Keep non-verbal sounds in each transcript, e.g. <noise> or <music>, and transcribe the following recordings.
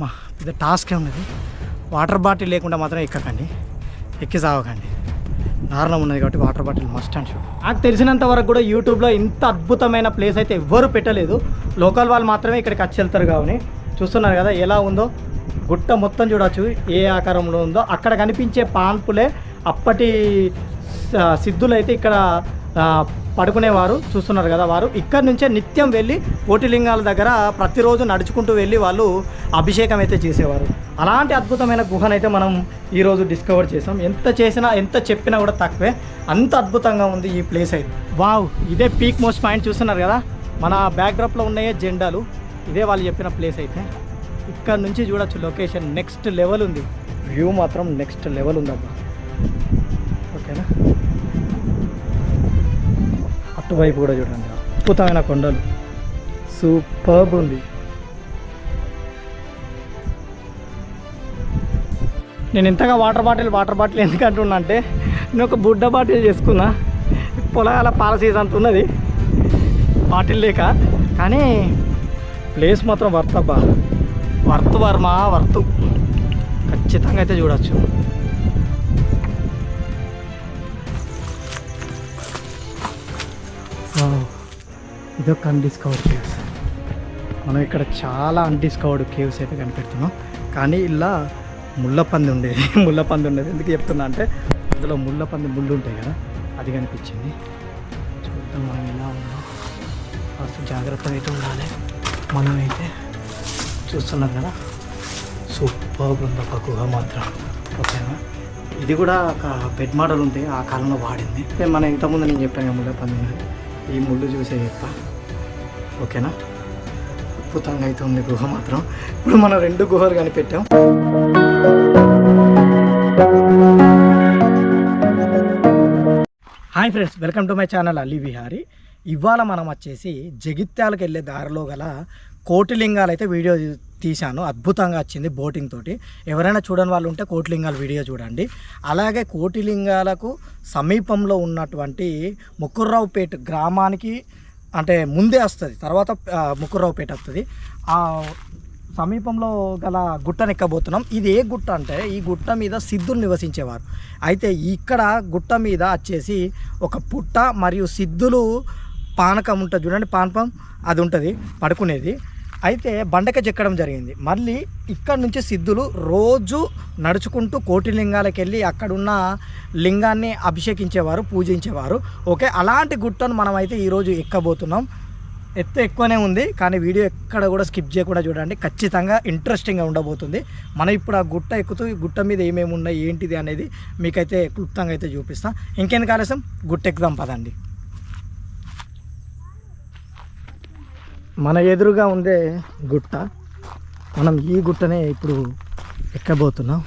మా ఇది టాస్క్ ఉన్నది. వాటర్ బాటిల్ లేకుండా మాత్రం ఎక్కకండి. ఎక్కి సాగకండి. దారుణం ఉన్నది కాబట్టి water bottle must and shoe నాకు తెలిసినంత వరకు కూడా యూట్యూబ్లో ఇంత అద్భుతమైన ప్లేస్ అయితే ఎవ్వరూ పెట్టలేదు. లోకల్ వాళ్ళు మాత్రమే ఇక్కడికి వచ్చి వెళ్తారు కావని చూస్తున్నారు కదా ఎలా ఉందో. గుట్ట మొత్తం చూడవచ్చు ఏ ఆకారంలో ఉందో. అక్కడ కనిపించే పాన్పులే అప్పటి సిద్ధులైతే ఇక్కడ పడుకునేవారు చూస్తున్నారు కదా వారు. ఇక్కడ నుంచే నిత్యం వెళ్ళి కోటిలింగాల దగ్గర ప్రతిరోజు నడుచుకుంటూ వెళ్ళి వాళ్ళు అభిషేకం అయితే చేసేవారు. అలాంటి అద్భుతమైన గుహనైతే మనం ఈరోజు డిస్కవర్ చేసాం ఎంత చేసినా ఎంత చెప్పినా కూడా తక్కువే. అంత అద్భుతంగా ఉంది ఈ ప్లేస్ అయితే. వావ్ ఇదే పీక్ మోస్ట్ పాయింట్ చూస్తున్నారు కదా? మన బ్యాక్డ్రాప్లో ఉన్నాయే జెండాలు. ఇదే వాళ్ళు చెప్పిన ప్లేస్ అయితే. ఇక్కడ నుంచి చూడొచ్చు లొకేషన్ నెక్స్ట్ లెవెల్ ఉంది. వ్యూ మాత్రం నెక్స్ట్ లెవెల్ ఉందబ్బా. అటువైపు కూడా చూడండి. అద్భుతమైన కొండలు. సూపర్బ్ ఉంది. నేను ఇంతగా వాటర్ బాటిల్ వాటర్ బాటిల్ ఎందుకు అంటున్నా అంటే నేను ఒక బుడ్డ బాటిల్ చేసుకున్నా. పొలాల పాల సీజన్ ఉన్నది. బాటిల్ లేక. కానీ ప్లేస్ మాత్రం వర్త్ అబ్బా వర్త్ వర్మ వర్త్. ఖచ్చితంగా అయితే చూడొచ్చు. ఇదొక అన్డిస్కవర్డ్ కేవ్స్ మనం ఇక్కడ చాలా అన్డిస్కవర్డ్ కేవ్స్ అయితే కనిపెడుతున్నాం. కానీ ఇలా ముళ్ళపంది ఉండేది. <laughs> ముళ్ళపంది ఉండేది. ఎందుకు చెప్తున్నా అంటే అందులో ముళ్ళపంది ముళ్ళు ఉంటాయి కదా అది కనిపించింది. చూద్దాం మనం ఎలా ఉందో ఫస్ట్ జాగ్రత్తగా అయితే ఉండాలి. మనం అయితే చూస్తున్నాం కదా. సూపర్ ఉంది ఒక గుహ మాత్రం. ఓకేనా? ఇది కూడా ఒక బెడ్ మోడల్ ఉంది. ఆ కాలంలో వాడింది. మనం ఇంతకుముందు నేను చెప్పాను ముళ్ళపంది ఈ ముళ్ళు చూసే చెప్ప. ఓకేనా? అద్భుతంగా అయితే ఉంది గుహ మాత్రం. ఇప్పుడు మనం రెండు గుహలు కనిపెట్టాం. Hi friends welcome to my channel Ali Vihari. ఇవాళ మనం వచ్చేసి జగిత్యాలకు వెళ్ళే దారిలో గల కోటిలింగాలు అయితే వీడియో తీశాను. అద్భుతంగా వచ్చింది బోటింగ్ తోటి. ఎవరైనా చూడని వాళ్ళు ఉంటే కోటిలింగాల వీడియో చూడండి. అలాగే కోటిలింగాలకు సమీపంలో ఉన్నటువంటి ముక్కుర్రావుపేట గ్రామానికి అంటే ముందే వస్తుంది. తర్వాత ఆ, వస్తుంది. ఆ సమీపంలో గల గుట్టను ఎక్కబోతున్నాం ఇది ఏ గుట్ట అంటే ఈ గుట్ట మీద సిద్ధులు నివసించేవారు. అయితే ఇక్కడ గుట్ట మీద వచ్చేసి ఒక పుట్ట మరియు సిద్ధులు పానకం ఉంటుంది. చూడండి పానకం అది ఉంటుంది పడుకునేది. అయితే బండక చెక్కడం జరిగింది. మళ్ళీ ఇక్కడ నుంచి సిద్ధులు రోజు నడుచుకుంటూ కోటిలింగాలకు వెళ్ళి అక్కడున్న లింగాన్ని అభిషేకించేవారు పూజించేవారు. ఓకే అలాంటి గుట్టను మనం అయితే ఈరోజు ఎక్కబోతున్నాం. ఎత్తు ఎక్కువనే ఉంది కానీ వీడియో ఎక్కడ కూడా స్కిప్ చేయకుండా చూడండి. ఖచ్చితంగా ఇంట్రెస్టింగ్గా ఉండబోతుంది. మనం ఇప్పుడు ఆ గుట్ట ఎక్కుతూ గుట్ట మీద ఏమేమి ఉన్నాయి ఏంటిది అనేది మీకైతే క్లుప్తంగా అయితే చూపిస్తాం. ఇంకెందుకు కాలేసం గుట్ట ఎక్కుదాం పదండి. మన ఎదురుగా ఉందే గుట్ట. మనం ఈ గుట్టనే ఇప్పుడు ఎక్కబోతున్నాం.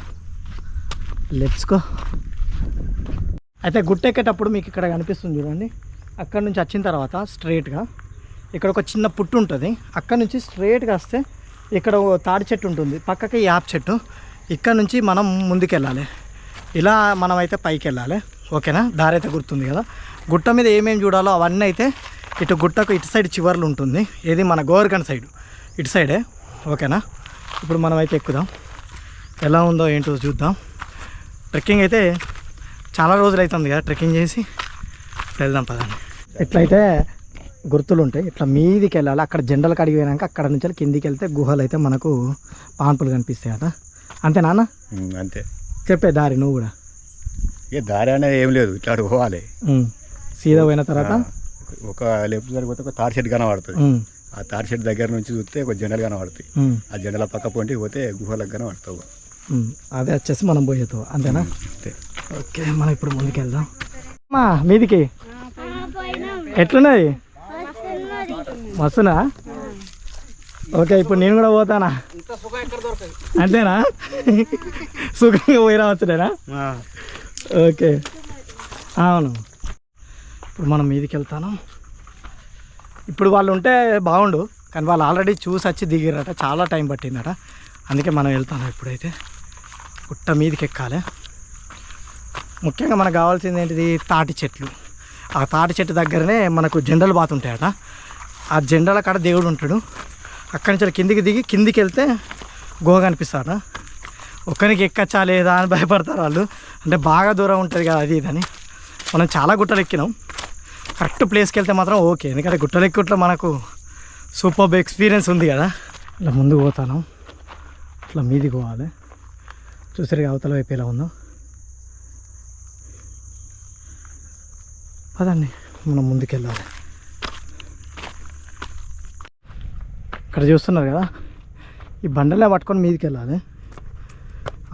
లెప్స్కో అయితే గుట్ట ఎక్కేటప్పుడు మీకు ఇక్కడ కనిపిస్తుంది చూడండి. అక్కడ నుంచి వచ్చిన తర్వాత స్ట్రైట్గా ఇక్కడ ఒక చిన్న పుట్టు ఉంటుంది. అక్కడ నుంచి స్ట్రైట్గా వస్తే ఇక్కడ తాడి చెట్టు ఉంటుంది. పక్కకి యాప్ చెట్టు. ఇక్కడ నుంచి మనం ముందుకెళ్ళాలి. ఇలా మనమైతే పైకి వెళ్ళాలి ఓకేనా? దారి అయితే గుర్తుంది కదా. గుట్ట మీద ఏమేమి చూడాలో అవన్నీ అయితే ఇటు గుట్టకు ఇటు సైడ్ చివర్లు ఉంటుంది. ఏది మన గోవర్గన్ సైడ్. ఇటు సైడే. ఓకేనా? ఇప్పుడు మనం అయితే ఎక్కుదాం. ఎలా ఉందో ఏంటో చూద్దాం. ట్రెక్కింగ్ అయితే చాలా రోజులు అవుతుంది కదా ట్రెక్కింగ్ చేసి. వెళ్దాం పదండి. ఇట్లయితే గుర్తులు ఉంటాయి ఇట్లా మీదికి వెళ్ళాలి. అక్కడ జెండలు కడిగి పోయినాక అక్కడ నుంచి కిందికి వెళ్తే గుహలు అయితే మనకు పాన్పులు కనిపిస్తాయి అట అంతే నాన్న? అంతే. చెప్పే దారి నువ్వు కూడా. ఇక దారి అనేది ఏం లేదు. ఇట్లా పోవాలి. సీదా పోయిన తర్వాత? ఒక లెఫ్ట్ సైడ్ పోతే ఒక తార్ షెడ్ కనబడుతుంది. ఆ తార్ షెడ్ దగ్గర నుంచి చూస్తే ఒక జెండలు కనబడతాయి. ఆ జెండల పక్క పొంటి పోతే గుహలకు కనబడతావు. అదే వచ్చేసి మనం పోయేతో అంతేనా? అంతే. ఓకే మనం ఇప్పుడు ముందుకు వెళ్దాం మా మీదికి. ఎట్లున్నది? మస్తునా ఓకే ఇప్పుడు నేను కూడా పోతానా? అంతేనా? సుఖంగా పోయి రావచ్చునేనా ఓకే. అవును. ఇప్పుడు మనం మీదికి వెళ్తాను ఇప్పుడు వాళ్ళు ఉంటే బాగుండు కానీ వాళ్ళు ఆల్రెడీ చూసి వచ్చి దిగిరట చాలా టైం పట్టిందట. అందుకే మనం వెళ్తాను ఇప్పుడైతే. గుట్ట మీదికి ఎక్కాలి ముఖ్యంగా మనకు కావాల్సింది ఏంటిది? తాటి చెట్లు. ఆ తాటి చెట్టు దగ్గరనే మనకు జెండలు బాతుంటాయట ఆ జెండల కాడ దేవుడు ఉంటాడు. అక్కడి నుంచి కిందికి దిగి కిందికి వెళ్తే గోగ కనిపిస్తారా ఒక్కరికి ఎక్కచ్చా లేదా అని భయపడతారు వాళ్ళు. అంటే బాగా దూరం ఉంటుంది కదా అది ఇదని. మనం చాలా గుట్టలు ఎక్కినాం. కరెక్ట్ ప్లేస్కి వెళ్తే మాత్రం ఓకే. ఎందుకంటే గుట్టలెక్కుట్లో మనకు సూపర్ ఎక్స్పీరియన్స్ ఉంది కదా. ఇట్లా ముందుకు పోతాను. ఇట్లా మీదికి పోవాలి. చూసారు అవతల వైపు ఎలా ఉందో. పదండి మనం ముందుకెళ్ళాలి ఇక్కడ చూస్తున్నారు కదా ఈ బండలే పట్టుకొని మీదికి వెళ్ళాలి.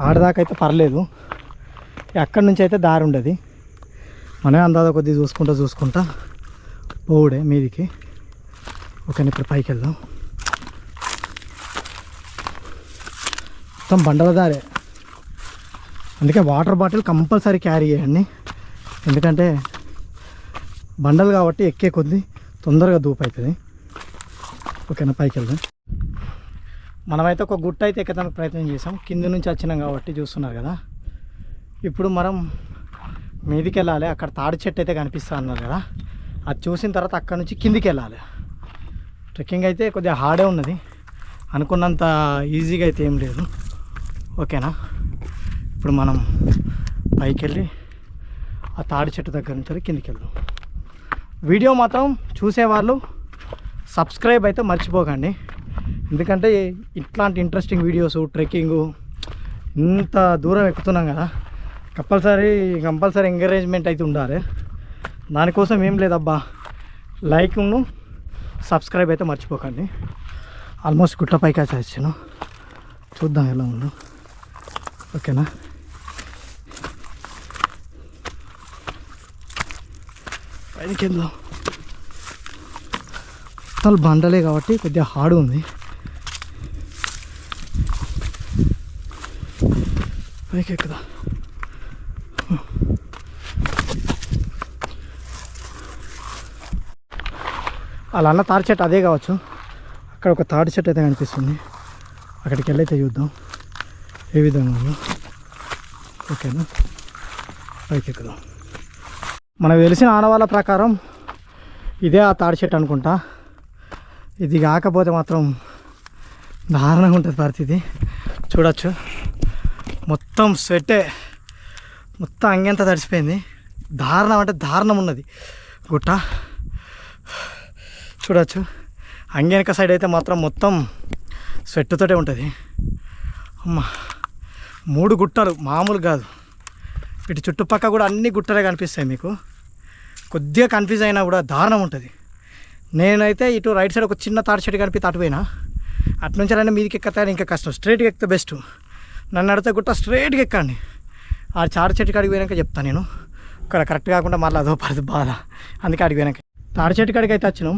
ఆడదాకైతే అయితే పర్లేదు అక్కడి నుంచి అయితే దారి ఉండదు. మనమే అందాజ కొద్దిగా చూసుకుంటా చూసుకుంటా పోవుడే మీదికి. ఓకే ఇప్పుడు పైకి వెళ్దాం. మొత్తం బండల దారే. అందుకే వాటర్ బాటిల్ కంపల్సరీ క్యారీ చేయండి. ఎందుకంటే బండలు కాబట్టి ఎక్కే కొద్ది తొందరగా దూపు అవుతుంది ఓకేనా పైకి వెళ్దాం. మనమైతే ఒక గుట్ట అయితే ఎక్కడానికి ప్రయత్నం చేసాం కింద నుంచి వచ్చినాం కాబట్టి చూస్తున్నారు కదా. ఇప్పుడు మనం మీదికి వెళ్ళాలి అక్కడ తాడి చెట్టు అయితే కనిపిస్తా అన్నారు కదా. అది చూసిన తర్వాత అక్కడ నుంచి కిందికి వెళ్ళాలి ట్రెక్కింగ్ అయితే కొద్దిగా హార్డే ఉన్నది. అనుకున్నంత ఈజీగా అయితే ఏం లేదు. ఓకేనా? ఇప్పుడు మనం పైకి వెళ్ళి ఆ తాడి చెట్టు దగ్గర నుంచి కిందికి వెళ్దాం వీడియో మాత్రం చూసేవాళ్ళు సబ్స్క్రైబ్ అయితే మర్చిపోకండి. ఎందుకంటే ఇట్లాంటి ఇంట్రెస్టింగ్ వీడియోస్ ట్రెక్కింగు ఇంత దూరం ఎక్కుతున్నాం కదా. కంపల్సరీ కంపల్సరీ ఎంకరేజ్మెంట్ అయితే ఉండాలి. దానికోసం ఏం లేదబ్బా. లైక్ను సబ్స్క్రైబ్ అయితే మర్చిపోకండి. ఆల్మోస్ట్ గుట్ట పైకి అయితే వచ్చాను చూద్దాం ఎలా ఉందో. ఓకేనా? పైకి వెళ్దాం. మొత్తాలు బండలే కాబట్టి కొద్దిగా హార్డ్ ఉంది. పైకి ఎక్కుదాం. అలా అన్న తాడి చెట్టు అదే కావచ్చు. అక్కడ ఒక తాడి చెట్టు అయితే కనిపిస్తుంది. అక్కడికి వెళ్ళైతే చూద్దాం. ఏ విధంగా ఓకేనా? పైకి ఎక్కుదాం. మనకు తెలిసిన ఆనవాళ్ళ ప్రకారం ఇదే ఆ తాడి చెట్టు అనుకుంటా. ఇది కాకపోతే మాత్రం దారుణంగా ఉంటుంది పరిస్థితి. చూడొచ్చు. మొత్తం స్వెట్టే. మొత్తం అంగెంత తడిసిపోయింది. దారుణం అంటే దారుణం ఉన్నది. గుట్ట. చూడొచ్చు. అంగెనక సైడ్ అయితే మాత్రం మొత్తం స్వెట్తోటే ఉంటుంది. అమ్మ. మూడు గుట్టలు మామూలు కాదు. ఇటు చుట్టుపక్కల కూడా అన్ని గుట్టలే కనిపిస్తాయి మీకు. కొద్దిగా కన్ఫ్యూజ్ అయినా కూడా దారుణం ఉంటుంది. నేనైతే ఇటు రైట్ సైడ్ ఒక చిన్న తాడి చెట్టు కనిపితే అటుపోయినా అటు నుంచి అయినా మీదకి ఇంకా కష్టం. స్ట్రైట్గా ఎక్కితే బెస్ట్ నన్ను అడితే గుట్ట స్ట్రైట్గా ఎక్కండి. ఆ తాడి చెట్టు కాడికి పోయినాక చెప్తాను నేను. ఇక్కడ కరెక్ట్ కాకుండా మళ్ళీ అదో పది బాధ. అందుకే అడిగి పోయినాక. తాడి చెట్టు కాడికి అయితే వచ్చినాం.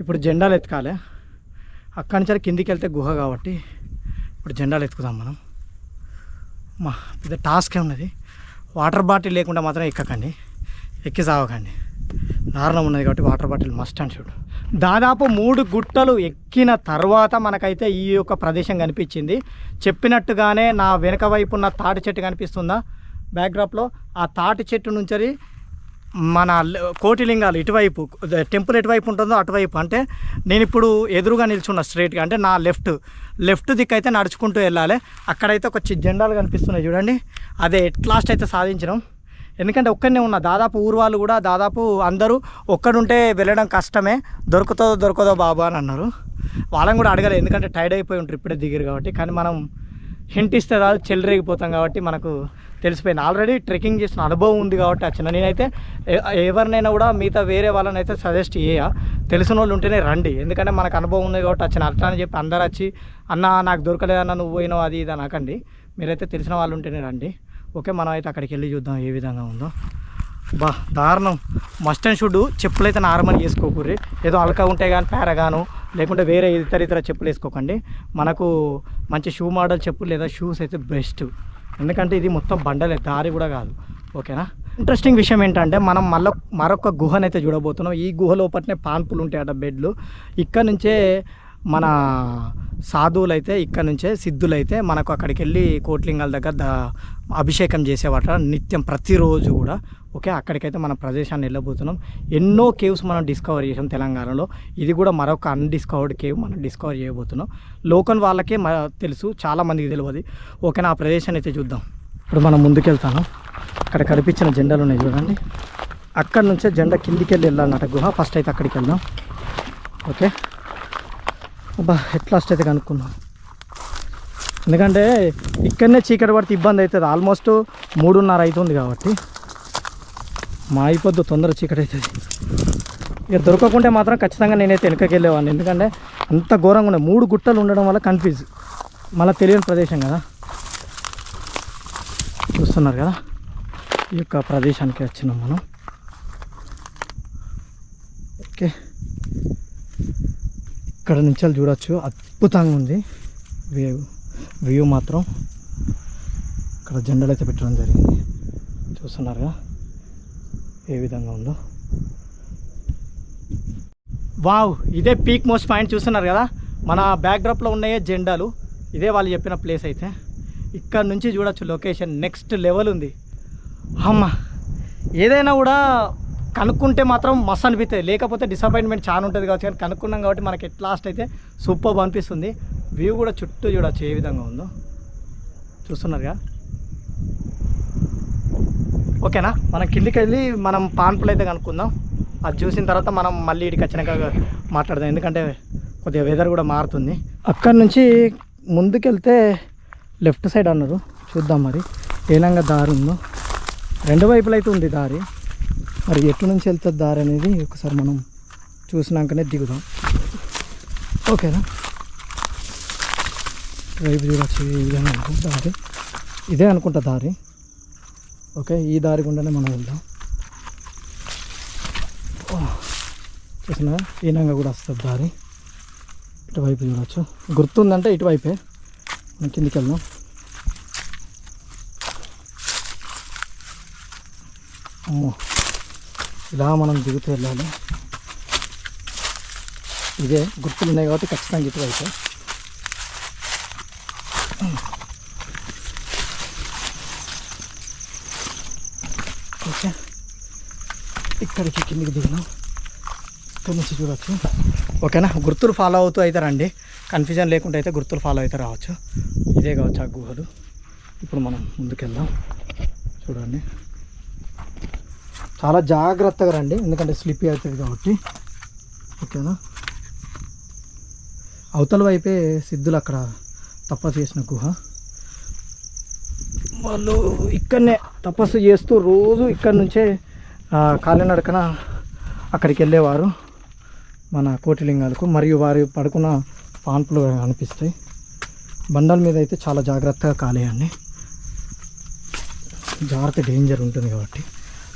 ఇప్పుడు జెండాలు ఎత్తుకాలి. అక్కడి నుంచి కిందికి వెళ్తే గుహ కాబట్టి ఇప్పుడు జెండాలు ఎత్తుకుదాం మనం. మా పెద్ద టాస్క్ ఉన్నది. వాటర్ బాటిల్ లేకుండా మాత్రం ఎక్కకండి. ఎక్కి సావకండి దారుణం ఉన్నది కాబట్టి water bottle must and should దాదాపు మూడు గుట్టలు ఎక్కిన తర్వాత మనకైతే ఈ యొక్క ప్రదేశం కనిపించింది. చెప్పినట్టుగానే నా వెనక వైపు ఉన్న తాటి చెట్టు కనిపిస్తుందా? బ్యాక్డ్రాప్లో ఆ తాటి చెట్టు నుంచి మన కోటిలింగాలు ఇటువైపు టెంపుల్ ఎటువైపు ఉంటుందో అటువైపు. అంటే నేను ఇప్పుడు ఎదురుగా నిల్చున్న స్ట్రైట్గా అంటే నా లెఫ్ట్ లెఫ్ట్ దిక్కు అయితే నడుచుకుంటూ వెళ్ళాలి. అక్కడైతే ఒక జెండాలు కనిపిస్తున్నాయి చూడండి. అదే ఎట్ లాస్ట్ అయితే సాధించినాం. ఎందుకంటే ఒక్కడనే ఉన్నా. దాదాపు ఊరు వాళ్ళు కూడా దాదాపు అందరూ ఒక్కడుంటే వెళ్ళడం కష్టమే. దొరుకుతుందో దొరకదో బాబా అని అన్నారు. వాళ్ళని కూడా అడగలేదు ఎందుకంటే టైర్డ్ అయిపోయి ఉంటారు ఇప్పుడే దిగిరు కాబట్టి. కానీ మనం హింట్ ఇస్తే కాదు చెల్లరేగిపోతాం కాబట్టి మనకు తెలిసిపోయింది. ఆల్రెడీ ట్రెక్కింగ్ చేసిన అనుభవం ఉంది కాబట్టి వచ్చిన నేనైతే ఎవరినైనా కూడా మిగతా వేరే వాళ్ళని అయితే సజెస్ట్ చేయ. తెలిసిన వాళ్ళు ఉంటేనే రండి. ఎందుకంటే మనకు అనుభవం ఉంది కాబట్టి వచ్చిన అట్లా అని చెప్పి అందరు వచ్చి అన్న నాకు దొరకలేదన్న నువ్వు పోయినావు అది ఇది అనకండి. మీరైతే తెలిసిన వాళ్ళు ఉంటేనే రండి. ఓకే మనం అయితే అక్కడికి వెళ్ళి చూద్దాం ఏ విధంగా ఉందో. బా దారుణం. మస్ట్ అండ్ షుడ్ చెప్పులు అయితే నార్మల్ వేసుకోకూరి ఏదో అలక ఉంటే కానీ పారగాను లేకుంటే వేరే ఇతర ఇతర చెప్పులు వేసుకోకండి. మనకు మంచి షూ మోడల్ చెప్పులు లేదా షూస్ అయితే బెస్ట్ ఎందుకంటే ఇది మొత్తం బండలే దారి కూడా కాదు. ఓకేనా? ఇంట్రెస్టింగ్ విషయం ఏంటంటే మనం మళ్ళీ మరొక గుహనైతే చూడబోతున్నాం. ఈ గుహ లోపలనే పాన్పులు ఉంటాయట బెడ్లు. ఇక్కడ నుంచే మన సాధువులైతే ఇక్కడ నుంచే సిద్ధులైతే మనకు అక్కడికి వెళ్ళి కోట్లింగాల దగ్గర ద అభిషేకం చేసేవాట నిత్యం ప్రతిరోజు కూడా. ఓకే అక్కడికైతే మన ప్రదేశాన్ని వెళ్ళబోతున్నాం. ఎన్నో కేవ్స్ మనం డిస్కవర్ చేసాం తెలంగాణలో. ఇది కూడా మరొక అన్డిస్కవర్డ్ కేవ్ మనం డిస్కవర్ చేయబోతున్నాం. లోకల్ వాళ్ళకే మ తెలుసు చాలామందికి తెలియదు ఓకేనా ఆ ప్రదేశాన్ని అయితే చూద్దాం. ఇప్పుడు మనం ముందుకెళ్తాను. అక్కడ కనిపించిన జెండాలు ఉన్నాయి చూడండి. అక్కడ నుంచే జెండా కిందికి వెళ్ళి వెళ్ళాలన్నట గుహ. ఫస్ట్ అయితే అక్కడికి వెళ్దాం. ఓకే. అబ్బా ఎట్లా లాస్ట్ అయితే కనుక్కుందాం ఎందుకంటే ఇక్కడనే చీకటి పడితే ఇబ్బంది అవుతుంది. ఆల్మోస్ట్ మూడున్నర అవుతుంది కాబట్టి. మా అయిపోద్దు తొందర చీకటి అవుతుంది. ఇక దొరకకుంటే మాత్రం ఖచ్చితంగా నేనైతే వెనకకి వెళ్ళేవాడిని. ఎందుకంటే అంత ఘోరంగా ఉన్నాయి. మూడు గుట్టలు ఉండడం వల్ల కన్ఫ్యూజ్ మళ్ళీ తెలియని ప్రదేశం కదా. చూస్తున్నారు కదా? ఈ యొక్క ప్రదేశానికి వచ్చినాం మనం. ఓకే. ఇక్కడ నుంచి చూడొచ్చు. అద్భుతంగా ఉంది. వ్యూ వ్యూ మాత్రం ఇక్కడ జెండాలు అయితే పెట్టడం జరిగింది. చూస్తున్నారుగా ఏ విధంగా ఉందో. వావ్ ఇదే పీక్ మోస్ట్ పాయింట్ చూస్తున్నారు కదా? మన బ్యాక్డ్రాప్లో ఉన్నాయే జెండాలు. ఇదే వాళ్ళు చెప్పిన ప్లేస్ అయితే. ఇక్కడ నుంచి చూడొచ్చు లొకేషన్ నెక్స్ట్ లెవెల్ ఉంది. అమ్మ ఏదైనా కూడా కనుక్కుంటే మాత్రం మస్తు అనిపిస్తుంది లేకపోతే డిసప్పాయింట్మెంట్ చాలా ఉంటుంది కావచ్చు కానీ కనుక్కున్నాం కాబట్టి మనకి ఎట్ లాస్ట్ అయితే సూపర్ అనిపిస్తుంది. వ్యూ కూడా చుట్టూ చూడవచ్చు ఏ విధంగా ఉందో. చూస్తున్నారుగా? ఓకేనా మనం కిందికి వెళ్ళి మనం పాన్పులు అయితే కనుక్కుందాం. అది చూసిన తర్వాత మనం మళ్ళీ ఇక్కడికి వచ్చినాక మాట్లాడదాం. ఎందుకంటే కొద్దిగా వెదర్ కూడా మారుతుంది. అక్కడి నుంచి ముందుకెళ్తే లెఫ్ట్ సైడ్ అన్నారు. చూద్దాం మరి. ఏనంగా దారి ఉందో. రెండు వైపులైతే ఉంది దారి. మరి ఎటు నుంచి వెళ్తుంది దారి అనేది ఒకసారి మనం చూసినాకనే దిగుదాం. ఓకేనా? వైపు చూడొచ్చు ఈ దారి. ఇదే అనుకుంటా దారి. ఓకే ఈ దారి గుండానే మనం వెళ్దాం. చూసినా ఈనంగా కూడా వస్తుంది దారి. ఇటువైపు చూడవచ్చు గుర్తుందంటే ఇటువైపే. మనం కిందికి వెళ్దాం. అమ్మో. ఇలా మనం దిగుతూ వెళ్ళాలి. ఇదే గుర్తులు ఉన్నాయి కాబట్టి ఖచ్చితంగా అయితే ఓకే. ఇక్కడికి కిందికి దిగినాం ఇక్కడ నుంచి చూడవచ్చు ఓకేనా? గుర్తులు ఫాలో అవుతూ అయితే రండి. కన్ఫ్యూజన్ లేకుండా అయితే గుర్తులు ఫాలో అయితే రావచ్చు. ఇదే కావచ్చు ఆ గుహలు. ఇప్పుడు మనం ముందుకెళ్దాం. చూడండి. చాలా జాగ్రత్తగా రండి ఎందుకంటే స్లిప్ అవుతుంది కాబట్టి. ఓకేనా? అవతల వైపే సిద్ధులు అక్కడ తపస్సు చేసిన గుహ. వాళ్ళు ఇక్కడనే తపస్సు చేస్తూ రోజు ఇక్కడ నుంచే కాలినడకన అక్కడికి వెళ్ళేవారు మన కోటిలింగాలకు. మరియు వారి పడుకున్న పాన్పులు అనిపిస్తాయి బండల మీద అయితే చాలా జాగ్రత్తగా కాలేయండి. జాగ్రత్త డేంజర్ ఉంటుంది కాబట్టి.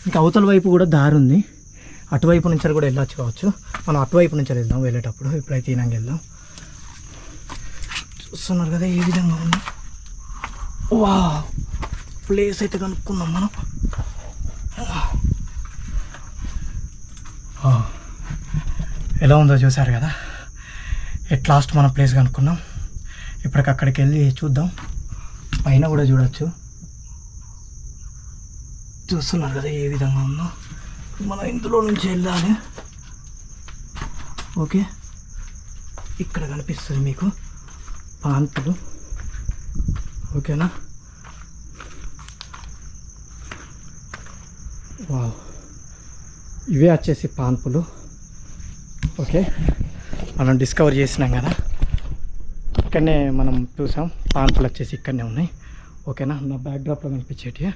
ఇంకా అవతల వైపు కూడా దారి ఉంది. అటువైపు నుంచి కూడా వెళ్ళొచ్చు కావచ్చు. మనం అటువైపు నుంచి వెళ్దాం వెళ్ళేటప్పుడు. ఇప్పుడైతే ఈనంగా వెళ్దాం. చూస్తున్నారు కదా ఏ విధంగా ఉంది. వా ప్లేస్ అయితే కనుక్కున్నాం మనం. ఎలా ఉందో చూసారు కదా? ఎట్ లాస్ట్ మనం ప్లేస్ కనుక్కున్నాం. ఇప్పటికక్కడికి వెళ్ళి చూద్దాం. పైన కూడా చూడొచ్చు. చూస్తున్నారు కదా ఏ విధంగా ఉందో. మనం ఇందులో నుంచి వెళ్ళాలి. ఓకే? ఇక్కడ కనిపిస్తుంది మీకు పాన్పులు ఓకేనా? వావ్. ఇవే వచ్చేసి పాన్పులు ఓకే? మనం డిస్కవర్ చేసినాం కదా. ఇక్కడనే మనం చూసాం. పాన్పులు వచ్చేసి ఇక్కడనే ఉన్నాయి. ఓకేనా? నా బ్యాక్డ్రాప్లో కనిపించేటి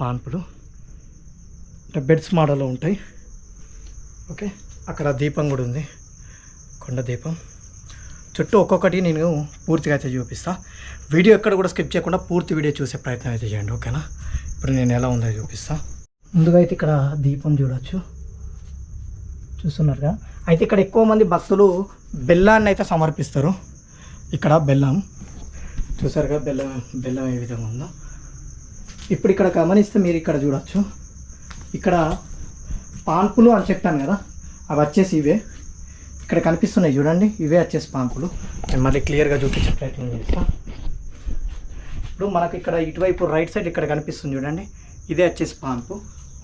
పాన్పులు అంటే బెడ్స్ మోడల్లో ఉంటాయి. ఓకే? అక్కడ దీపం కూడా ఉంది. కొండ దీపం. చుట్టూ ఒక్కొక్కటి నేను పూర్తిగా అయితే చూపిస్తా. వీడియో ఎక్కడ కూడా స్కిప్ చేయకుండా పూర్తి వీడియో చూసే ప్రయత్నం అయితే చేయండి ఓకేనా? ఇప్పుడు నేను ఎలా ఉందో చూపిస్తా. ముందుగా అయితే ఇక్కడ దీపం చూడొచ్చు. చూస్తున్నారుగా అయితే ఇక్కడ ఎక్కువ మంది భక్తులు బెల్లాన్ని అయితే సమర్పిస్తారు. ఇక్కడ బెల్లం. చూసారుగా బెల్లం బెల్లం ఏ విధంగా ఉందో. ఇప్పుడు ఇక్కడ గమనిస్తే మీరు ఇక్కడ చూడొచ్చు. ఇక్కడ పాన్పులు అని చెప్పాను కదా అవి వచ్చేసి ఇవే. ఇక్కడ కనిపిస్తున్నాయి చూడండి ఇవే వచ్చేసి పాంపులు నేను మళ్ళీ క్లియర్గా చూపించే ప్రయత్నం చేస్తా. ఇప్పుడు మనకి ఇక్కడ ఇటువైపు రైట్ సైడ్ ఇక్కడ కనిపిస్తుంది చూడండి ఇదే వచ్చేసి పాన్పు.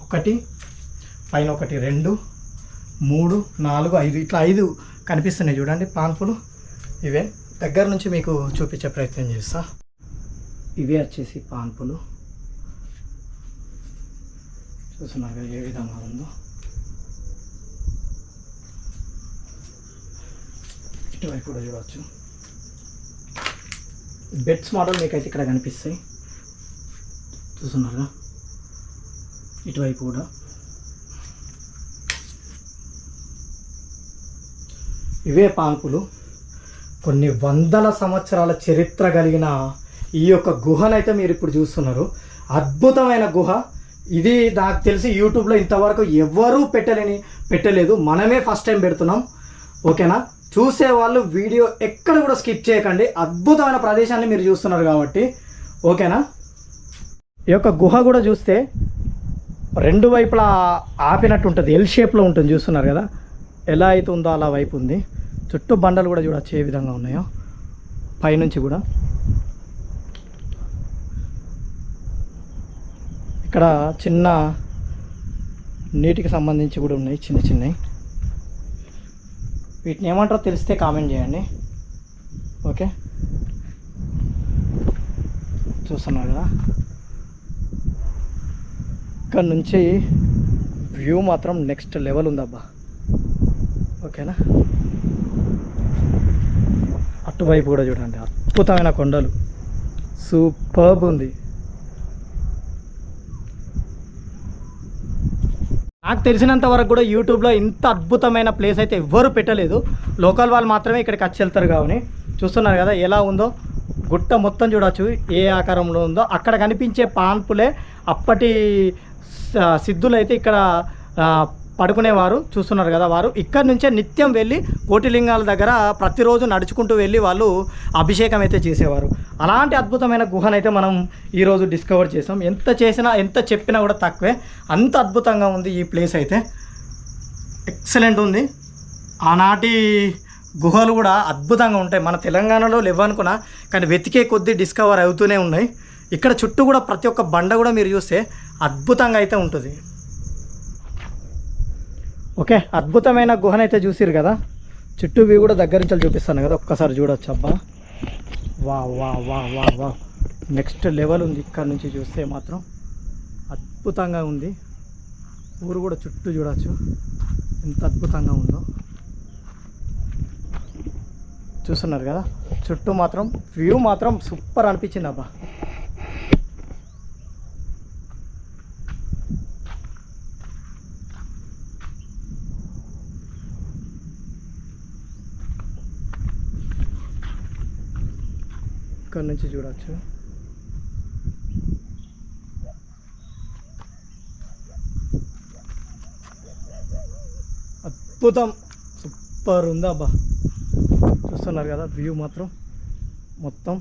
ఒకటి పైన ఒకటి రెండు మూడు నాలుగు ఐదు ఇట్లా ఐదు కనిపిస్తున్నాయి చూడండి పాన్పులు. ఇవే. దగ్గర నుంచి మీకు చూపించే ప్రయత్నం చేస్తా. ఇవే వచ్చేసి పాన్పులు. చూస్తున్నారు కదా ఏ విధంగా ఉందో. ఇటువైపు కూడా చూడవచ్చు బెడ్స్ మోడల్ మీకైతే ఇక్కడ కనిపిస్తాయి. చూస్తున్నారుగా. ఇటువైపు కూడా. ఇవే పాంకులు కొన్ని వందల సంవత్సరాల చరిత్ర కలిగిన ఈ యొక్క గుహనైతే మీరు ఇప్పుడు చూస్తున్నారు. అద్భుతమైన గుహ. ఇది నాకు తెలిసి యూట్యూబ్లో ఇంతవరకు ఎవ్వరూ పెట్టలేని పెట్టలేదు. మనమే ఫస్ట్ టైం పెడుతున్నాం. ఓకేనా? చూసే వాళ్ళు వీడియో ఎక్కడ కూడా స్కిప్ చేయకండి. అద్భుతమైన ప్రదేశాన్ని మీరు చూస్తున్నారు కాబట్టి. ఓకేనా? ఈ యొక్క గుహ కూడా చూస్తే రెండు వైపులా ఆపినట్టు ఉంటుంది ఎల్ షేప్లో ఉంటుంది చూస్తున్నారు కదా? ఎలా అయితే ఉందో అలా వైపు ఉంది. చుట్టూ బండలు కూడా చూడొచ్చు ఏ విధంగా ఉన్నాయో. పైనుంచి కూడా. ఇక్కడ చిన్న నీటికి సంబంధించి కూడా ఉన్నాయి చిన్న చిన్నవి వీటిని ఏమంటారో తెలిస్తే కామెంట్ చేయండి. ఓకే? చూస్తున్నారు కదా? ఇక్కడ నుంచి వ్యూ మాత్రం నెక్స్ట్ లెవెల్ ఉందబ్బా. ఓకేనా? అటువైపు కూడా చూడండి అద్భుతమైన కొండలు. సూపర్బ్ ఉంది. నాకు తెలిసినంత వరకు కూడా యూట్యూబ్లో ఇంత అద్భుతమైన ప్లేస్ అయితే ఎవ్వరు పెట్టలేదు. లోకల్ వాళ్ళు మాత్రమే ఇక్కడికి వచ్చి వెళ్తారు కావని. చూస్తున్నారు కదా ఎలా ఉందో. గుట్ట మొత్తం చూడవచ్చు ఏ ఆకారంలో ఉందో. అక్కడ కనిపించే పాన్పులే అప్పటి సిద్ధులైతే ఇక్కడ పడుకునేవారు చూస్తున్నారు కదా వారు. ఇక్కడ నుంచే నిత్యం వెళ్ళి కోటిలింగాల దగ్గర ప్రతిరోజు నడుచుకుంటూ వెళ్ళి వాళ్ళు అభిషేకం అయితే చేసేవారు. అలాంటి అద్భుతమైన గుహనైతే మనం ఈరోజు డిస్కవర్ చేసాం ఎంత చేసినా ఎంత చెప్పినా కూడా తక్కువే. అంత అద్భుతంగా ఉంది ఈ ప్లేస్ అయితే. ఎక్సలెంట్ ఉంది. ఆనాటి గుహలు కూడా అద్భుతంగా ఉంటాయి. మన తెలంగాణలో లేవనుకున్నా కానీ వెతికే కొద్దీ డిస్కవర్ అవుతూనే ఉన్నాయి. ఇక్కడ చుట్టూ కూడా ప్రతి ఒక్క బండ కూడా మీరు చూస్తే అద్భుతంగా అయితే ఉంటుంది. ఓకే అద్భుతమైన గుహనైతే చూసిరు కదా? చుట్టూ వ్యూ కూడా దగ్గర నుంచి చూపిస్తాను కదా ఒక్కసారి చూడొచ్చు అబ్బా. వా వా వా వా వా. నెక్స్ట్ లెవెల్ ఉంది ఇక్కడ నుంచి చూస్తే మాత్రం. అద్భుతంగా ఉంది. ఊరు కూడా చుట్టూ చూడొచ్చు. ఎంత అద్భుతంగా ఉందో. చూస్తున్నారు కదా? చుట్టూ మాత్రం వ్యూ మాత్రం సూపర్ అనిపించింది అబ్బా. ఇక్కడ నుంచి చూడవచ్చు అద్భుతం! సూపర్ ఉంది అబ్బా! చూస్తున్నారు కదా వ్యూ మాత్రం మొత్తం.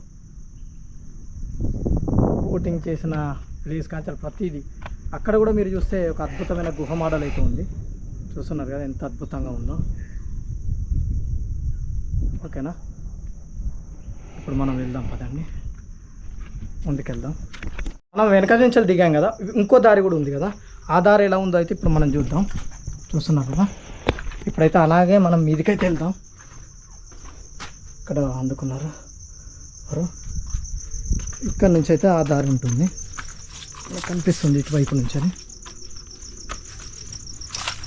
బోటింగ్ చేసిన ప్లేస్ కాంచాలి ప్రతిదీ. అక్కడ కూడా మీరు చూస్తే ఒక అద్భుతమైన గుహ మోడల్ అయితే ఉంది. చూస్తున్నారు కదా ఎంత అద్భుతంగా ఉందో. ఓకేనా? ఇప్పుడు మనం వెళ్దాం పదండి. ముందుకెళ్దాం. మనం వెనక నుంచి దిగాం కదా ఇంకో దారి కూడా ఉంది కదా. ఆ దారి ఎలా ఉందో అయితే ఇప్పుడు మనం చూద్దాం. చూస్తున్నారు కదా? ఇప్పుడైతే అలాగే మనం మీదికైతే వెళ్దాం. ఇక్కడ అందుకున్నారు. వారు ఇక్కడ నుంచి అయితే ఆ దారి ఉంటుంది. కనిపిస్తుంది ఇటువైపు నుంచి అని.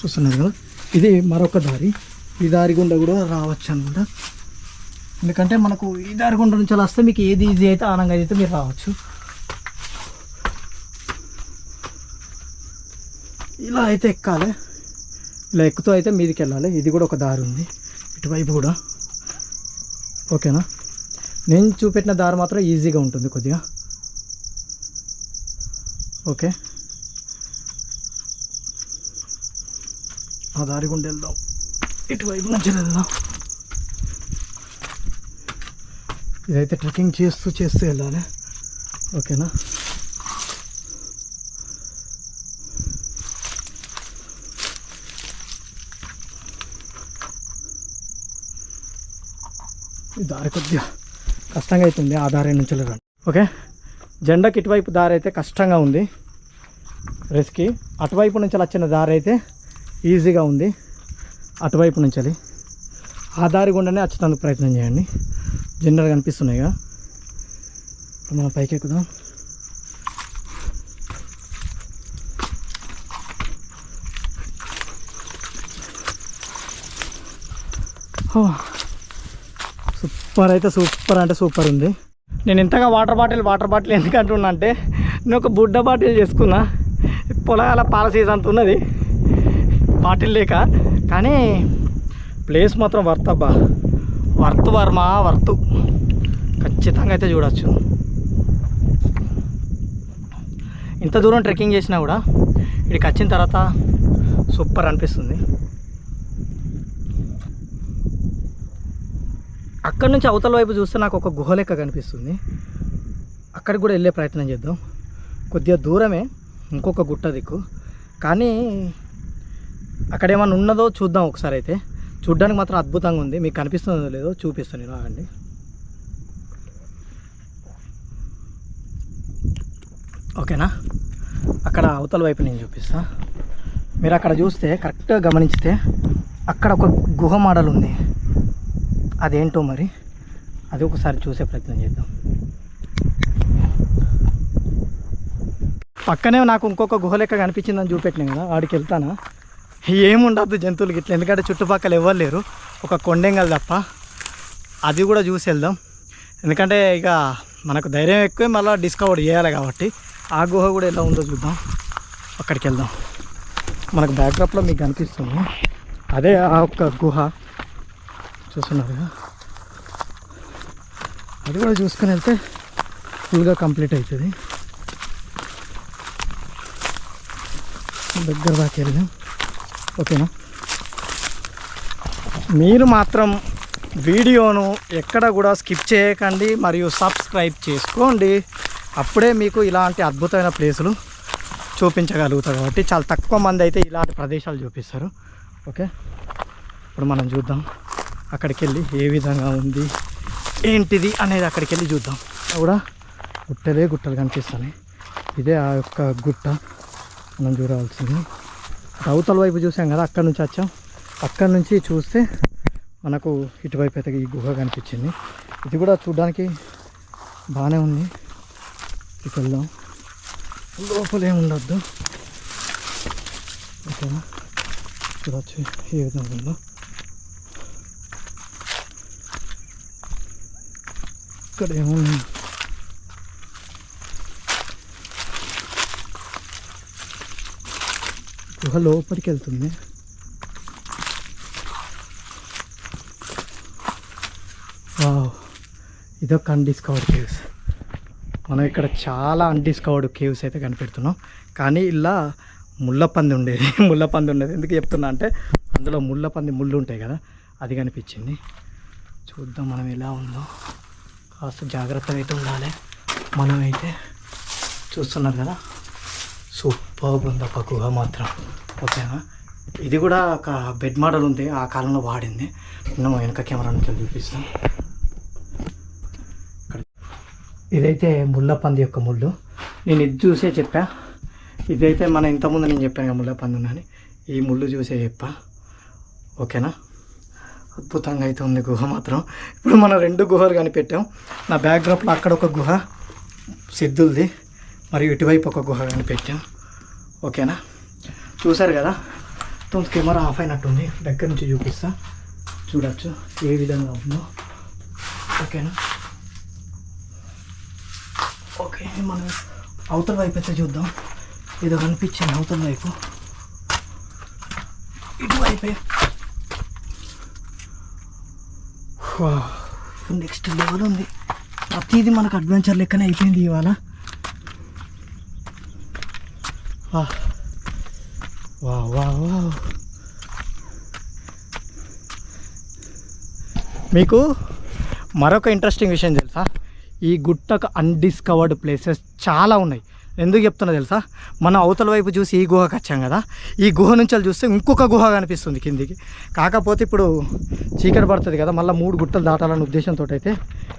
చూస్తున్నారు కదా? ఇది మరొక దారి. ఈ దారి గుండా కూడా రావచ్చు అనమాట. ఎందుకంటే మనకు ఈ దారి నుంచి అలా వస్తే మీకు ఏది ఈజీ అయితే ఆనంగా అయితే మీరు రావచ్చు. ఇలా అయితే ఎక్కాలి. ఇలా ఎక్కుతూ అయితే మీదికి వెళ్ళాలి. ఇది కూడా ఒక దారి ఉంది. ఇటువైపు కూడా. ఓకేనా? నేను చూపెట్టిన దారి మాత్రం ఈజీగా ఉంటుంది కొద్దిగా. ఓకే. ఆ దారి గుండా వెళ్దాం. ఇటువైపు నుంచి వెళ్దాం. ఇదైతే ట్రెక్కింగ్ చేస్తూ చేస్తూ వెళ్ళాలి. ఓకేనా? దారి కొద్దిగా కష్టంగా అవుతుంది ఆ దారి నుంచి రండి ఓకే? జెండాకి ఇటువైపు దారి అయితే కష్టంగా ఉంది. రిస్కి. అటువైపు నుంచి వచ్చిన దారి అయితే ఈజీగా ఉంది. అటువైపు నుంచి ఆ దారి గుండానే వచ్చేందుకు ప్రయత్నం చేయండి. జెండాలు కనిపిస్తున్నాయిగా ఇప్పుడు మనం పైకి ఎక్కుదాం. సూపర్ అయితే సూపర్ అంటే సూపర్ ఉంది. నేను ఇంతగా వాటర్ బాటిల్ వాటర్ బాటిల్ ఎందుకు అంటున్నా అంటే నేను ఒక బుడ్డ బాటిల్ చేసుకున్నా. పొలాల పాల సీజన్ అంత ఉన్నది. బాటిల్ లేక. కానీ ప్లేస్ మాత్రం వర్త్ అబ్బా వర్త్ వర్మ వర్త్. ఖచ్చితంగా అయితే చూడవచ్చు ఇంత దూరం ట్రెక్కింగ్ చేసినా కూడా ఇక్కడికి వచ్చిన తర్వాత సూపర్ అనిపిస్తుంది. అక్కడి నుంచి అవతల వైపు చూస్తే నాకు ఒక గుహ లెక్క కనిపిస్తుంది. అక్కడికి కూడా వెళ్ళే ప్రయత్నం చేద్దాం. కొద్దిగా దూరమే ఇంకొక గుట్ట దిక్కు. కానీ అక్కడ ఏమన్నా ఉన్నదో చూద్దాం ఒకసారి అయితే. చూడ్డానికి మాత్రం అద్భుతంగా ఉంది. మీకు కనిపిస్తుందో లేదో చూపిస్తాను నేను ఆగండి ఓకేనా? అక్కడ అవతల వైపు నేను చూపిస్తా. మీరు అక్కడ చూస్తే కరెక్ట్గా గమనించితే అక్కడ ఒక గుహ మోడల్ ఉంది. అదేంటో మరి? అది ఒకసారి చూసే ప్రయత్నం చేద్దాం. పక్కనే నాకు ఇంకొక గుహ లెక్క కనిపించిందని చూపెట్టినాం కదా ఆడికి వెళ్తానా? ఏముండద్దు జంతువులకి ఇట్లా ఎందుకంటే చుట్టుపక్కల ఎవరు లేరు. ఒక కొండెంగల్ తప్ప. అది కూడా చూసి వెళ్దాం. ఎందుకంటే ఇక మనకు ధైర్యం ఎక్కువే మళ్ళీ డిస్కవర్ చేయాలి కాబట్టి. ఆ గుహ కూడా ఎలా ఉందో చూద్దాం. అక్కడికి వెళ్దాం మనకు బ్యాక్డ్రాప్లో మీకు కనిపిస్తుంది. అదే ఆ ఒక్క గుహ. చూస్తున్నారుగా కదా. అది కూడా చూసుకొని వెళ్తే ఫుల్గా కంప్లీట్ అవుతుంది. దగ్గర దాకా వెళ్ళాం ఓకేనా? మీరు మాత్రం వీడియోను ఎక్కడ కూడా స్కిప్ చేయకండి మరియు సబ్స్క్రైబ్ చేసుకోండి. అప్పుడే మీకు ఇలాంటి అద్భుతమైన ప్లేసులు చూపించగలుగుతారు కాబట్టి చాలా తక్కువ మంది అయితే ఇలాంటి ప్రదేశాలు చూపిస్తారు. ఓకే? ఇప్పుడు మనం చూద్దాం. అక్కడికి వెళ్ళి ఏ విధంగా ఉంది ఏంటిది అనేది అక్కడికి వెళ్ళి చూద్దాం కూడా గుట్టలే గుట్టలు కనిపిస్తున్నాయి. ఇదే ఆ యొక్క గుట్ట. మనం చూడవలసింది. అవతల వైపు చూసాం కదా అక్కడ నుంచి వచ్చాం. అక్కడ నుంచి చూస్తే మనకు ఇటువైపు అయితే ఈ గుహ కనిపించింది. ఇది కూడా చూడడానికి బాగానే ఉంది. ఇటు వెళ్దాం లోపల ఏమి ఉండొద్దు ఓకేనా చూడవచ్చు ఏ విధంగా ఉందో ఇక్కడ ఏముంది గుహ లోపలికి వెళ్తుంది వావ్ ఇదొక అన్డిస్కవర్డ్ కేవ్స్ మనం ఇక్కడ చాలా అన్డిస్కవర్డ్ కేవ్స్ అయితే కనిపెడుతున్నాం. కానీ ఇలా ముళ్ళపంది ఉండేది. <laughs> ముళ్ళపంది ఉండేది. ఎందుకు చెప్తున్నా అంటే అందులో ముళ్ళపంది ముళ్ళు ఉంటాయి కదా అది కనిపించింది. చూద్దాం మనం ఎలా ఉందో. కాస్త జాగ్రత్తగా అయితే ఉండాలి. మనం అయితే చూస్తున్నారు కదా. సూపర్ ఉంది ఒక గుహ మాత్రం. ఓకేనా? ఇది కూడా ఒక బెడ్ మోడల్ ఉంది. ఆ కాలంలో వాడింది. మనం వెనక కెమెరా నుంచి చూపిస్తాం. ఇదైతే ముళ్ళపంది యొక్క ముళ్ళు. నేను ఇది చూసే చెప్పా. ఇదైతే మన ఇంతకుముందు నేను చెప్పాను కదా ముళ్ళపంది ఉందని ఈ ముళ్ళు చూసే చెప్పా. ఓకేనా? అద్భుతంగా అయితే ఉంది గుహ మాత్రం. ఇప్పుడు మనం రెండు గుహలు కనిపెట్టాం. నా బ్యాక్డ్రాప్లో అక్కడ ఒక గుహ సిద్ధుల్ది మరియు ఇటువైపు ఒక గుహ కనిపెట్టాం. ఓకేనా? చూసారు కదా? మొత్తం కెమెరా ఆఫ్ అయినట్టుంది. దగ్గర నుంచి చూపిస్తా. చూడొచ్చు ఏ విధంగా ఉందో. ఓకేనా? ఓకే మనం అవతల వైపు అయితే చూద్దాం. ఏదో కనిపించింది అవతల వైపు. ఇటువైపే. నెక్స్ట్ లెవెల్ ఉంది. ప్రతిదీ మనకు అడ్వెంచర్ లెక్కనే అయిపోయింది ఇవాళ. వా. వా వా వా. మీకు మరొక ఇంట్రెస్టింగ్ విషయం తెలుసా? ఈ గుట్టకు అన్డిస్కవర్డ్ ప్లేసెస్ చాలా ఉన్నాయి. ఎందుకు చెప్తున్నా తెలుసా? మనం అవతల వైపు చూసి ఈ గుహకు వచ్చాం కదా. ఈ గుహ నుంచి చూస్తే ఇంకొక గుహ కనిపిస్తుంది కిందికి. కాకపోతే ఇప్పుడు చీకటి పడుతుంది కదా మళ్ళీ మూడు గుట్టలు దాటాలనే ఉద్దేశంతో అయితే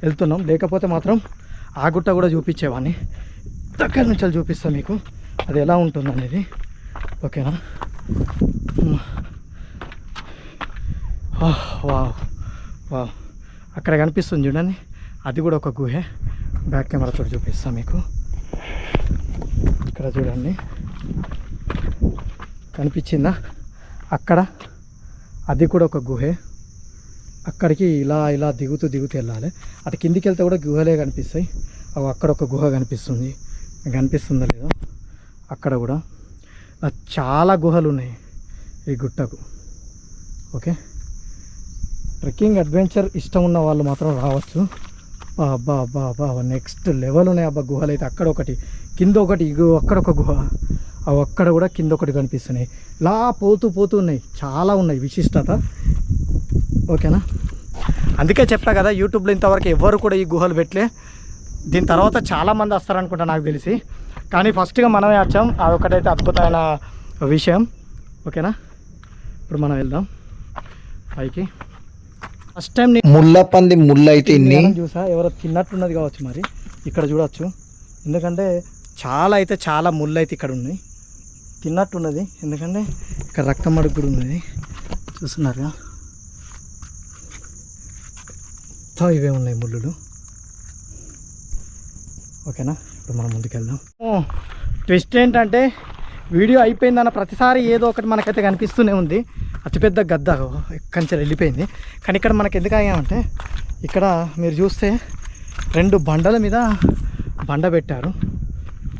వెళ్తున్నాం. లేకపోతే మాత్రం ఆ గుట్ట కూడా చూపించేవాడిని. దగ్గర నుంచి చూపిస్తాను మీకు. అది ఎలా ఉంటుంది అనేది. ఓకేనా? వా వావ్. వావ్. అక్కడ కనిపిస్తుంది చూడండి. అది కూడా ఒక గుహే. బ్యాక్ కెమెరా చోటు చూపిస్తాను మీకు. ఇక్కడ చూడండి. కనిపించిందా? అక్కడ. అది కూడా ఒక గుహే. అక్కడికి ఇలా ఇలా దిగుతూ దిగుతూ వెళ్ళాలి. అటు కిందికి వెళ్తే కూడా గుహలే కనిపిస్తాయి. అవి అక్కడ ఒక గుహ కనిపిస్తుంది. కనిపిస్తుందా లేదా లేదో అక్కడ కూడా. చాలా గుహలు ఉన్నాయి ఈ గుట్టకు. ఓకే? ట్రెక్కింగ్ అడ్వెంచర్ ఇష్టం ఉన్న వాళ్ళు మాత్రం రావచ్చు. అబ్బా అబ్బా అబ్బా నెక్స్ట్ లెవెల్ ఉన్నాయి అబ్బా గుహలు అయితే అక్కడ ఒకటి కింద ఒకటి ఇగో అక్కడ ఒక గుహ. అవి అక్కడ కూడా కింద ఒకటి కనిపిస్తున్నాయి. ఇలా పోతూ పోతూ ఉన్నాయి. చాలా ఉన్నాయి విశిష్టత. ఓకేనా? అందుకే చెప్పా కదా యూట్యూబ్లో ఇంతవరకు ఎవరు కూడా ఈ గుహలు పెట్టలే. దీని తర్వాత చాలామంది వస్తారనుకుంటా నాకు తెలిసి. కానీ ఫస్ట్గా మనమే వచ్చాం. అదొకటైతే అద్భుతమైన విషయం. ఓకేనా? ఇప్పుడు మనం వెళ్దాం. పైకి. ఫస్ట్ టైం ముళ్ళ పంది ముళ్ళు అయితే ఇన్ని. నేను చూసా. ఎవరో తిన్నట్టున్నది కావచ్చు మరి. ఇక్కడ చూడొచ్చు. ఎందుకంటే చాలా అయితే చాలా ముళ్ళు అయితే ఇక్కడ ఉన్నాయి. తిన్నట్టున్నది. ఎందుకంటే ఇక్కడ రక్తం మడుగు కూడా ఉన్నది చూస్తున్నారుగా మొత్తం ఇవే ఉన్నాయి ముళ్ళులు. ఓకేనా? ఇప్పుడు మనం ముందుకెళ్దాం. ట్విస్ట్ ఏంటంటే వీడియో అయిపోయిందన్న ప్రతిసారి ఏదో ఒకటి మనకైతే కనిపిస్తూనే ఉంది. అతిపెద్ద గద్ద కంచె వెళ్ళిపోయింది. కానీ ఇక్కడ మనకి ఎందుకు ఆగామంటే ఇక్కడ మీరు చూస్తే రెండు బండల మీద బండ పెట్టారు.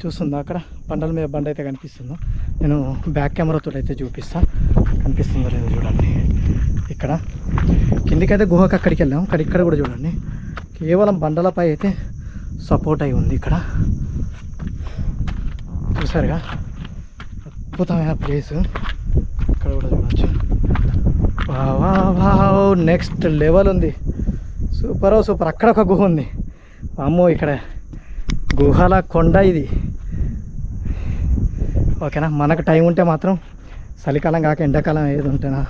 చూస్తుందా అక్కడ? బండల మీద బండ అయితే కనిపిస్తుందో. నేను బ్యాక్ కెమెరాతో అయితే చూపిస్తాను కనిపిస్తుందో లేదో చూడండి. ఇక్కడ. కిందికైతే గుహకు అక్కడికి వెళ్ళాం. ఇక్కడ ఇక్కడ కూడా చూడండి. కేవలం బండలపై అయితే సపోర్ట్ అయి ఉంది ఇక్కడ. చూసారుగా? అద్భుతమైన ప్లేస్. ఇక్కడ కూడా చూడొచ్చు. వావ్ నెక్స్ట్ లెవెల్ ఉంది. Super super. అక్కడ ఒక గుహ ఉంది. అమ్మో ఇక్కడ గుహల కొండ ఇది. ఓకేనా? మనకు టైం ఉంటే మాత్రం చలికాలం కాక ఎండాకాలం ఏది ఉంటేనా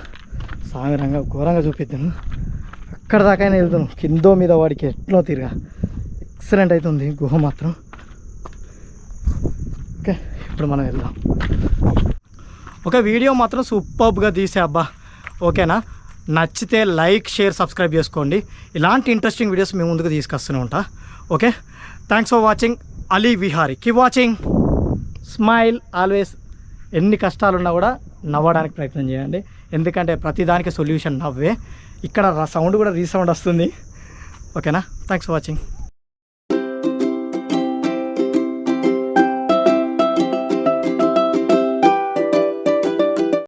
సామిరంగా ఘోరంగా చూపిద్దాను అక్కడ దాకైనా వెళ్తాను కిందో మీద వాడికి ఎట్లో తిరగా. ఎక్సలెంట్ అవుతుంది గుహ మాత్రం. ఓకే ఇప్పుడు మనం వెళ్దాం. ఒక వీడియో మాత్రం సూపర్గా తీసే అబ్బా. ఓకేనా? నచ్చితే లైక్ షేర్ సబ్స్క్రైబ్ చేసుకోండి. ఇలాంటి ఇంట్రెస్టింగ్ వీడియోస్ మేము ముందుకు తీసుకొస్తూనే ఉంటా. Okay? Thanks for watching Ali Vihari keep watching smile always ఎన్ని కష్టాలున్నా కూడా నవ్వడానికి ప్రయత్నం చేయండి. ఎందుకంటే ప్రతిదానికి సొల్యూషన్ నవ్వే. ఇక్కడ సౌండ్ కూడా రీసౌండ్ వస్తుంది. ఓకేనా? Thanks for watching